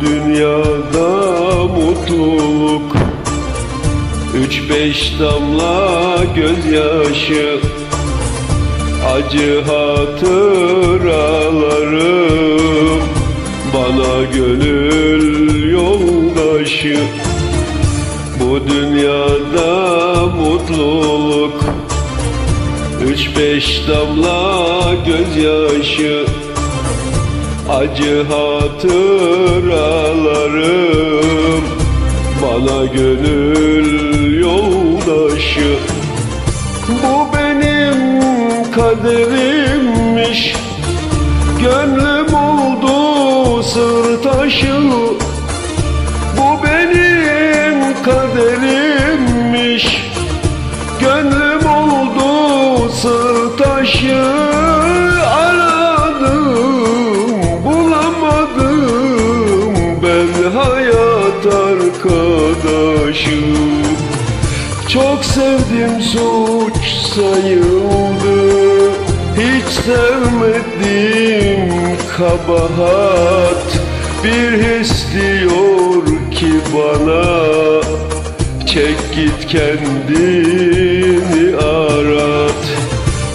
dünyada mutluluk. Üç beş damla gözyaşı Acı hatıralarım. Bana gönül yoldaşı Bu dünyada mutluluk. Üç beş damla gözyaşı Acı hatıralarım Bana gönül yoldaşı. Bu benim kaderimmiş Gönlüm oldu sır arkadaşı Çok sevdim suç sayıldı. Hiç sevmedim kabahat. Bir his diyor ki bana Çek git kendini arat.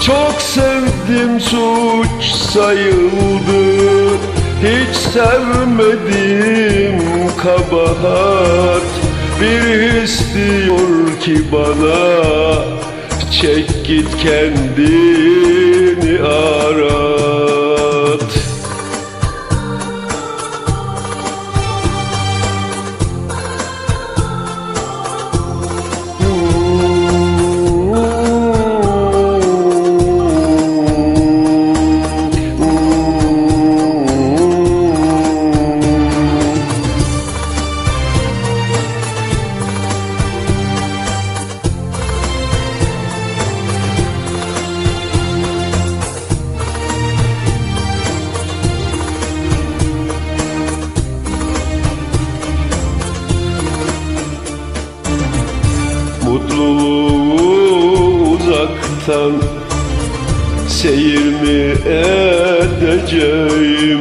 Çok sevdim suç sayıldı. Hiç sevmedim kabahat Bir his diyor ki bana Çek git kendini arat uzaktan Seyir mi edeceğim.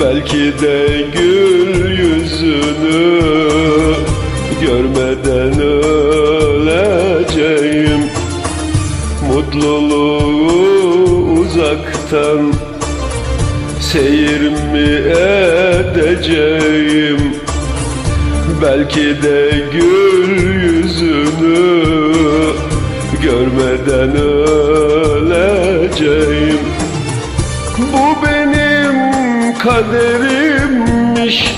Belki de gül yüzünü Görmeden öleceğim. Mutluluğu uzaktan Seyir mi edeceğim. Belki de gül görmeden öleceğim. Bu benim kaderimmiş.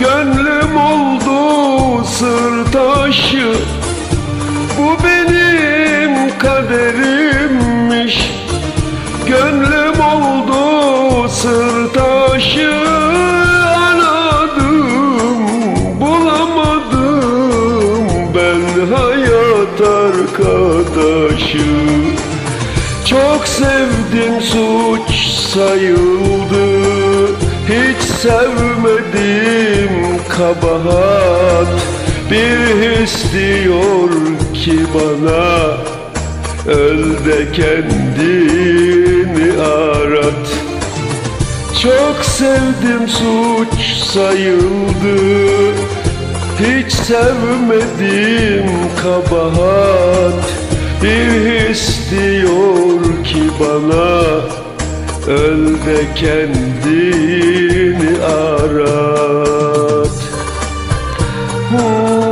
Gönlüm oldu sır taşı. Bu benim kaderimmiş arkadaşı Çok sevdim suç sayıldı. Hiç sevmedim kabahat. Bir his diyor ki bana Öl kendini arat. Çok sevdim suç sayıldı. Hiç sevmedim kabahat Bir his diyor ki bana Öl de kendini arat. Teşekkür